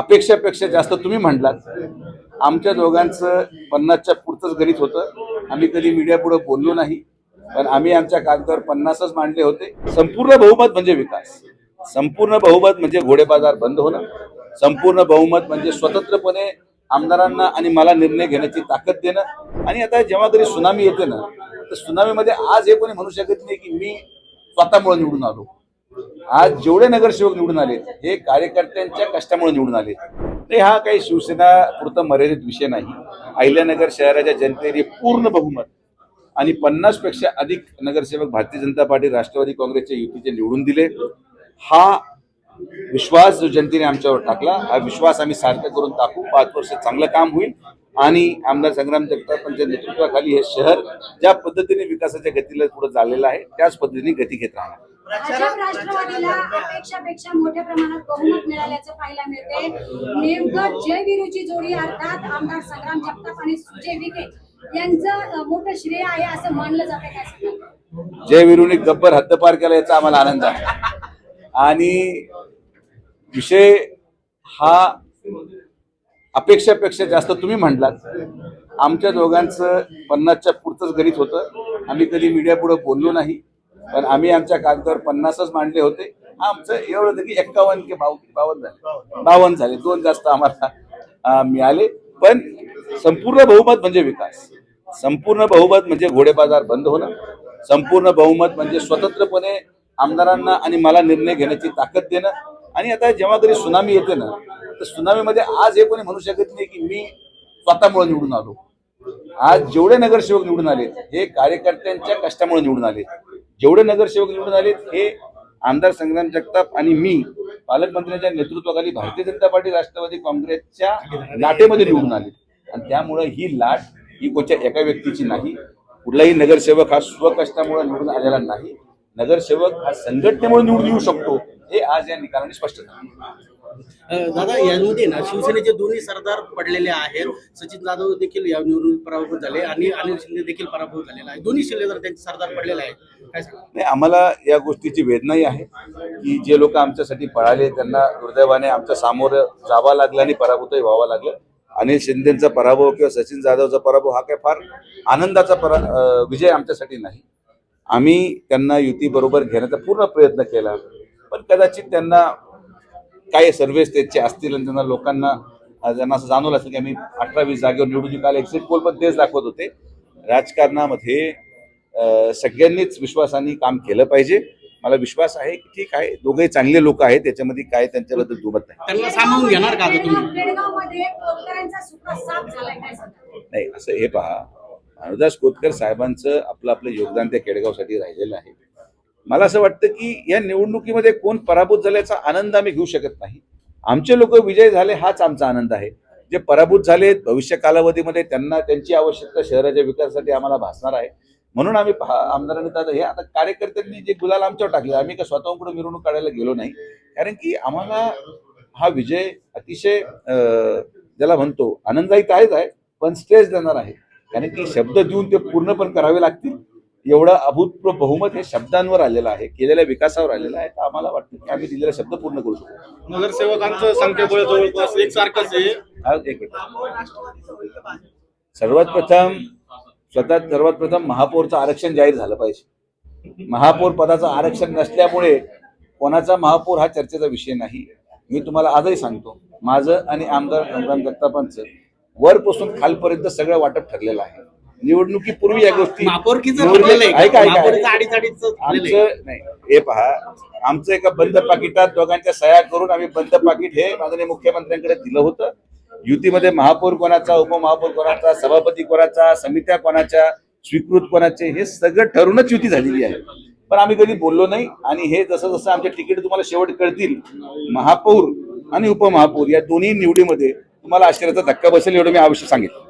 अपेक्षापेक्षा जास्त तुम्ही म्हणलात. आमच्या दोघांचं पन्नासच्या पुढचंच गणित होतं. आम्ही कधी मीडियापुढे बोललो नाही. पण आम्ही आमच्या कागदावर पन्नासच मांडले होते. संपूर्ण बहुमत म्हणजे विकास. संपूर्ण बहुमत म्हणजे घोडेबाजार बंद होणं. संपूर्ण बहुमत म्हणजे स्वतंत्रपणे आमदारांना आणि मला निर्णय घेण्याची ताकद देणं. आणि आता जेव्हा कधी सुनामी येते ना तर सुनामीमध्ये आज हे कोणी म्हणू शकत नाही की मी स्वतःमुळे निवडून आलो. आज जेवढे नगरसेवक निवडून आले हे कार्यकर्त्यांच्या कष्टामुळे निवडून आले. ते हा काही शिवसेना पुरता मर्यादित विषय नाही. अहिल्यानगर शहराच्या जनतेने पूर्ण बहुमत. आणि पन्नासपेक्षा अधिक नगरसेवक भारतीय जनता पार्टी राष्ट्रवादी काँग्रेसच्या युतीचे निवडून दिले. हा विश्वास जो जनतेने आमच्यावर टाकला हा विश्वास आम्ही सार्थ करून टाकू. पाच वर्ष चांगलं काम होईल. आणि आमदार संग्राम जगतापांच्या नेतृत्वाखाली हे शहर ज्या पद्धतीने विकासाच्या गतीला पुढे चाललेलं आहे त्याच पद्धतीने गती घेत राहणार. भाजप राष्ट्रवादीला अपेक्षापेक्षा मोठ्या प्रमाणात बहुमत मिळाल्याचं पाहायला मिळते. नेमकं जय विरूची जोडी अर्थात आमदार संग्राम जगताप आणि सुजय विखे यांचं मोठं श्रेय आहे असं मानलं जातं काय? जय विरूने गब्बर हद्दपार केला याचा आम्हाला आनंद आहे. आणि विषय हा अपेक्षापेक्षा जास्त तुम्ही म्हटलात आमच्या दोघांचं पन्नासच्या पुढचंच गणित होतं. आम्ही कधी मीडिया पुढे बोललो नाही. पण आम्ही आमच्या कागदावर पन्नासच मांडले होते. आमचं एवढं होतं की एक्कावन्न की बाव बावन्न झाले. बावन्न झाले. दोन जास्त आम्हाला मिळाले. पण संपूर्ण बहुमत म्हणजे विकास. संपूर्ण बहुमत म्हणजे घोडेबाजार बंद होणं. संपूर्ण बहुमत म्हणजे स्वतंत्रपणे आमदारांना आणि मला निर्णय घेण्याची ताकद देणं. आणि आता जेव्हा कधी सुनामी येते ना तर सुनामीमध्ये आज हे कोणी म्हणू शकत नाही की मी स्वतःमुळे निवडून आलो. आज जेवढे नगरसेवक निवडून आले हे कार्यकर्त्यांच्या कष्टामुळे निवडून आले. जेवढे नगरसेवक निवडून आले हे आमदार संग्राम जगताप आणि मी पालकमंत्र्यांच्या नेतृत्वाखाली भारतीय जनता पार्टी राष्ट्रवादी काँग्रेसच्या लाटेमध्ये निवडून आले. आणि त्यामुळे ही लाट ही कोणत्या एका व्यक्तीची नाही कुठलाही नगरसेवक हा स्वकष्टामुळे निवडून आलेला नाही. नगरसेवक हा संघटनेमुळे निवडून येऊ शकतो हे आज या निकालाने स्पष्ट झालं. दादा यामध्ये ना शिवसेनेचे दोन्ही सरदार पडलेले आहेत. सचिन जाधव देखील या निवडणूक पराभूत झाले आणि अनिल शिंदे देखील पराभूत झालेला आहे. दोन्ही शिलेदार त्यांचे सरदार पडलेले आहेत काय नाही आम्हाला या गोष्टीची वेदनाही आहे की जे लोक आमच्यासाठी पळाले त्यांना दुर्दैवाने आमच्यासमोर जावा लागलं आणि पराभूतही व्हावा लागलं. अनिल शिंदेचा पराभव किंवा सचिन जाधवचा पराभव हा काय फार आनंदाचा परा विजय आमच्यासाठी नाही. आम्ही त्यांना युतीबरोबर घेण्याचा पूर्ण प्रयत्न केला. पण कदाचित त्यांना काही सर्व्हेस त्याचे असतील आणि त्यांना लोकांना ज्यांना असं जाणवलं असेल की आम्ही अठरा वीस जागेवर निवडून. काल एक्झिट पोल पण तेच दाखवत होते. राजकारणामध्ये सगळ्यांनीच विश्वासाने काम केलं पाहिजे. मला विश्वास आहे की ठीक आहे दोघेही चांगले लोक आहेत त्याच्यामध्ये काय त्यांच्याबद्दल दुमत नाही. त्यांना सामावून घेणार का काय? नाही असं हे पहा. अनुदास कोतकर साहेबांचं आपलं आपलं योगदान त्या केडगावसाठी राहिलेलं आहे. मला असं वाटतं की या निवडणुकीमध्ये कोण पराभूत झाल्याचा आनंद आम्ही घेऊ शकत नाही. आमचे लोक विजय झाले हाच आमचा आनंद आहे. जे पराभूत झालेत भविष्य कालावधीमध्ये त्यांना त्यांची आवश्यकता शहराच्या विकासासाठी आम्हाला भासणार आहे. म्हणून आम्ही आमदारांनी दादा हे आता कार्यकर्त्यांनी जे गुलाल आमच्यावर टाकले आम्ही का स्वतःहून पुढे मिरवणूक काढायला गेलो नाही. कारण की आम्हाला हा विजय अतिशय ज्याला म्हणतो आनंददायी तर आहेच आहे पण स्ट्रेस देणार आहे. कारण की शब्द देऊन ते पूर्ण पण करावे लागतील. एवढं अभूतपूर्व बहुमत हे शब्दांवर आलेलं आहे केलेल्या विकासावर आलेलं आहे तर आम्हाला वाटतं की आम्ही दिलेला शब्द पूर्ण करू शकतो नगरसेवकांचं संख्याबळ जवळपास एकसारखंच आहे. एक मिनिट. सर्वात प्रथम स्वतः सर्वात प्रथम महापौरचं आरक्षण जाहीर झालं पाहिजे. महापौर पदाचं आरक्षण नसल्यामुळे कोणाचा महापौर हा चर्चेचा विषय नाही. मी तुम्हाला आजही सांगतो माझं आणि आमदार जगतापांचं वरपासून खालपर्यंत सगळं वाटप ठरलेलं आहे. निवडणुकीपूर्वी या गोष्टी नाही हे पहा. आमचं एका बंद पाकिटात दोघांच्या सह्या करून आम्ही बंद पाकिट हे माननीय मुख्यमंत्र्यांकडे दिलं होतं. युतीमध्ये महापौर कोणाचा उपमहापौर कोणाचा सभापती कोणाचा समित्या कोणाच्या स्वीकृत कोणाचे हे सगळं ठरूनच युती झालेली आहे. पण आम्ही कधी बोललो नाही आणि हे जसं जसं आमचे तिकीट तुम्हाला शेवट कळतील महापौर आणि उपमहापौर या दोन्ही निवडीमध्ये तुम्हाला आश्चर्याचा धक्का बसेल एवढं मी अवश्य सांगितलं